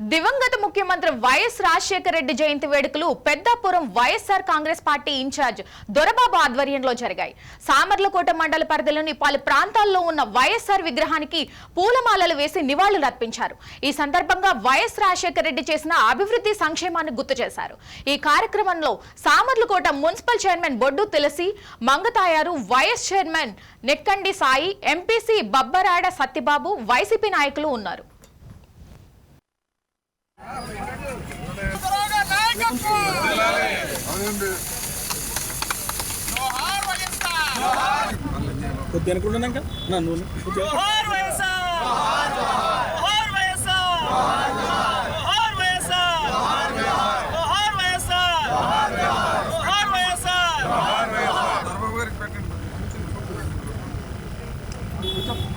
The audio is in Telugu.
దివంగత ముఖ్యమంత్రి వైఎస్ రాజశేఖర రెడ్డి జయంతి వేడుకలు Peddapuram YSR Congress party incharge Dorababu ఆధ్వర్యంలో జరిగాయి. సామర్లకోట మండల పరిధిలోని పలు ప్రాంతాల్లో ఉన్న వైఎస్ఆర్ విగ్రహానికి పూలమాలలు వేసి నివాళులు అర్పించారు. ఈ సందర్భంగా వైఎస్ రాజశేఖర రెడ్డి చేసిన అభివృద్ధి సంక్షేమాన్ని గుర్తు చేశారు. ఈ కార్యక్రమంలో Samarlakota municipal chairman Boddu Tulasi Mangatayaru vice chairman Nekkandi Sai MPC Babbarada Satyababu YCP నాయకులు ఉన్నారు. కొద్ది అనుకుంటున్నాక నన్ను పెట్టండి